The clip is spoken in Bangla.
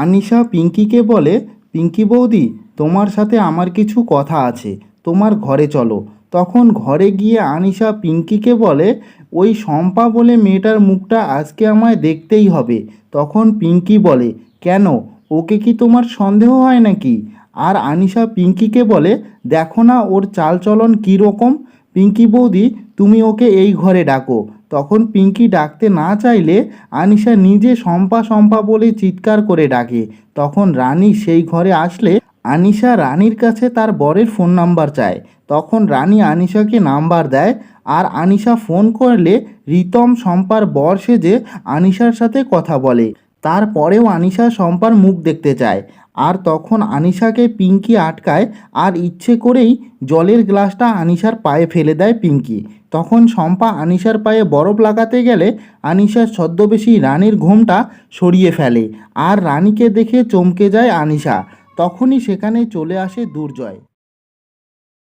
আনিশা পিঙ্কিকে বলে, পিঙ্কি বৌদি, তোমার সাথে আমার কিছু কথা আছে, তোমার ঘরে চলো। তখন ঘরে গিয়ে আনিশা পিঙ্কিকে বলে, ওই শম্পা বলে মেয়েটার মুখটা আজকে আমায় দেখতেই হবে। তখন পিঙ্কি বলে, কেন? ওকে কি তোমার সন্দেহ হয় নাকি? আর আনিশা পিঙ্কিকে বলে, দেখো না ওর চালচলন কীরকম? পিঙ্কি বৌদি, তুমি ওকে এই ঘরে ডাকো। তখন পিঙ্কি ডাকতে না চাইলে আনিশা নিজে শম্পা শম্পা বলে চিৎকার করে ডাকে। তখন রানী সেই ঘরে আসলে আনিশা রানীর কাছে তার বরের ফোন নাম্বার চায়। তখন রানী আনিশাকে নাম্বার দেয় আর আনিশা ফোন করলে রিতম, শম্পার বর সেজে আনিশার সাথে কথা বলে। তারপরেও আনিশা শম্পার মুখ দেখতে চায়। আর তখন আনিশাকে পিঙ্কি আটকায় আর ইচ্ছে করেই জলের গ্লাসটা আনিশার পায়ে ফেলে দেয় পিঙ্কি। তখন শম্পা আনিশার পায়ে বরফ লাগাতে গেলে আনিশার ছদ্মবেশী রানীর ঘোমটা সরিয়ে ফেলে। আর রানীকে দেখে চমকে যায় আনিশা। তখনই সেখানে চলে আসে দুর্জয়।